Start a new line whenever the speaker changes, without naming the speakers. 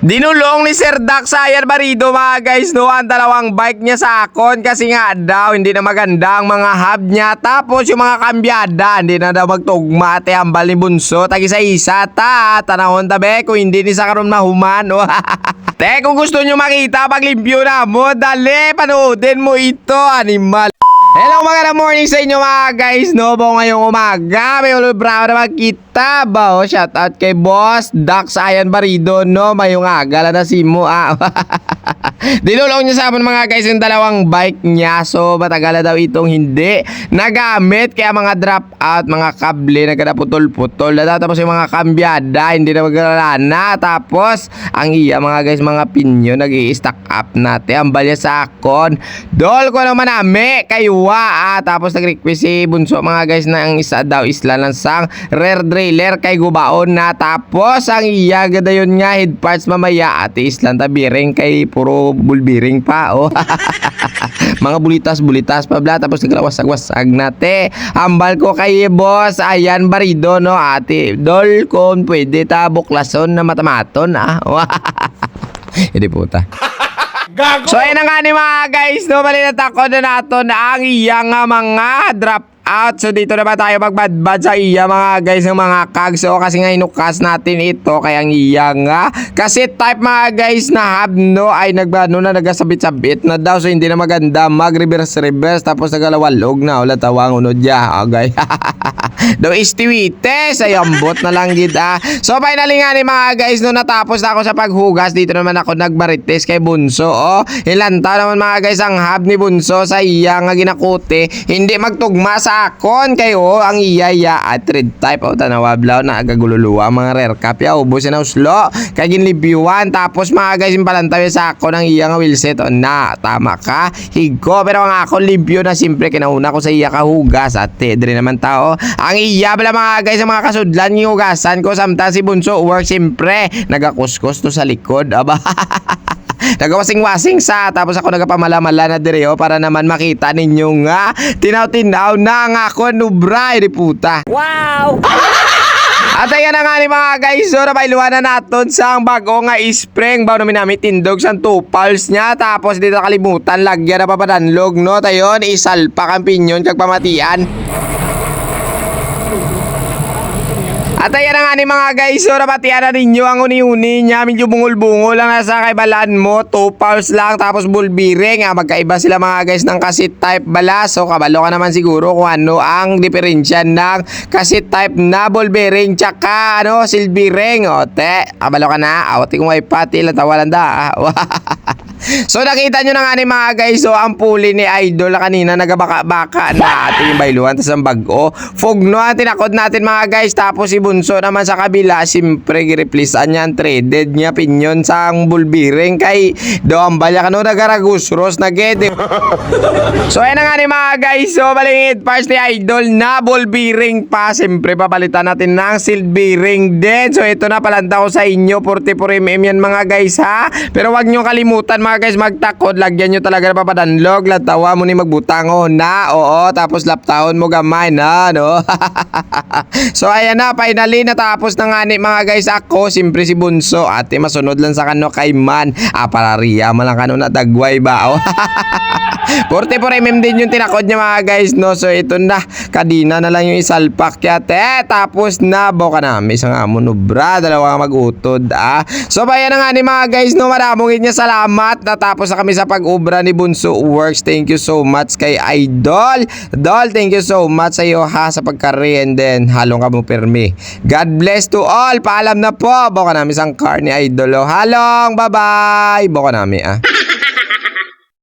Dinulong ni Sir Dax Ayan Barido mga guys no? Ang dalawang bike niya sa akon. Kasi nga daw hindi na maganda ang mga hub niya. Tapos yung mga kambyada hindi na daw magtugma ate hambal ni Bunso tagi sa isa ta tanahon tabi kung hindi ni sa karon mahuman oh. Te kung gusto nyo makita paglimpyo na mo. Dali panoodin mo ito animal. Hello mga morning sa inyo mga guys no? Bo ngayong umaga may ulo bravo na makita ba? Oh, shout out kay boss. Dax Ayan Barido no? Mayong aga na si mo ah. Dinulong niya sa amin mga guys yung dalawang bike niya. So matagal na daw itong hindi nagamit. Kaya mga drop out mga kable nagkadaputol-putol. Na daw tapos yung mga kambyada hindi na maglalana tapos ang iya mga guys mga pinyo nag stack up natin. Ang balya sa akon. Dol ko naman nami kaywa ah tapos nag-request si Bunso mga guys na ang isa daw isla ng sang rare trailer kay gubaon na tapos ang iya gada yun nga head parts mamaya. Ate islan tabiring kay puro bulbiring pa oh. Mga bulitas-bulitas pa bla. Tapos nagrawasag-wasag nate hambal ko kay boss. Ayan barido no? Ate dol kon pwede ta buklason na matamaton ah. Hindi puta. So ayun na nga ni mga guys, no, malinata ko na nato na ang iya nga mga drop out. So dito na ba tayo magbadbad sa iya mga guys ng mga kag. So kasi nga inukas natin ito kaya ang iya nga. Kasi type mga guys na hub no ay nagbano na nagasabit-sabit na daw. So hindi na maganda mag reverse reverse tapos nagalawalog na ulat tawang unod ya. Okay. daw istiwite sa yambot na lang gid ah. So finally nga ni mga guys no natapos na ako sa paghugas. Dito naman ako nagmarites kay Bunso oh. Ilanta naman mga guys ang hub ni Bunso sa iya nga ginakuti hindi magtugma sa akon kayo ang iya ya at red type. Oh tanawa blaw na agagululuwa mga rare cap. Ya ubusin na uslo. Kay ginlibyuan. Tapos mga guys yung palantaw sa akon ang iya nga wheelset oh, na tama ka. Higo. Pero ang akon libyo na simpre kinauna ko sa iya kahugas at tedre naman tao. ang iya bala mga guys ang mga kasudlan yung hugasan ko samtang si Bunso work simpre nagakuskus to sa likod aba Nagawasing-wasing sa tapos ako nagapamalamala na dire oh, para naman makita ninyo nga tinaw-tinaw na nga ako nubra di puta.
Wow!
At ayan na nga ni mga guys, so napailuan na natin sa ang bago nga spring bago namin namin tindog sa two pulse niya tapos dito kalimutan lagyan na papadanlog no tayon isalpak ang pinyon kag pamatian. At ayan na nga ni mga guys, so napatiyan na ninyo ang uni-uni niya. Medyo bungol-bungol lang nasa kaibalaan mo. Two pulse lang, tapos ball bearing. Ah, magkaiba sila mga guys ng kasit type bala. So kabalo ka naman siguro kung ano ang diferensya ng kasit type na ball bearing tsaka ano, silver ring. O te, kabalo ka na. Awati kong may pati, latawalan da. ah. So nakita nyo na nga ni mga guys So ang puli ni Idol kanina Nagabaka-baka na ating yung bailuan Tapos ang bago Fog no ang tinakot natin mga guys Tapos si Bunso naman sa kabila Siyempre gireplacean niya ang traded niya Pinyon sa ang bulbiring Kay doon balya ka no Nagaragos Ros na get So ayun na nga ni mga guys So balingit parts ni Idol na ball bearing pa Siyempre papalitan natin ng seal bearing din. So ito na palanta ko sa inyo 44mm yan mga guys ha? Pero wag nyo kalimutan mga guys magtakod. Lagyan nyo talaga na papadanlog. Latawa mo ni magbutango na Oo. Tapos laptahon mo gamay na no? So ayan na finally natapos na nga ni mga guys ako. Siyempre si Bunso. Ate masunod lang sa kano kay man. Ah para riya man lang kano na dagway ba? Oh 44mm din yung tinakod niya mga guys no? So ito na. Kadina na lang yung isalpak yate Tapos na. Boka na. May isang amo no bra? Dalawa magutod ah. So bayan na nga ni mga guys no? Maramong niya. Salamat. Natapos na kami sa pag-ubra ni Bunso Works. Thank you so much kay Idol. Dol thank you so much sa iyo ha Sa pagkari and then Halong ka mo permi God bless to all. Paalam na po. Boka namin isang car ni Idol oh. Halong. Bye bye Boka namin ah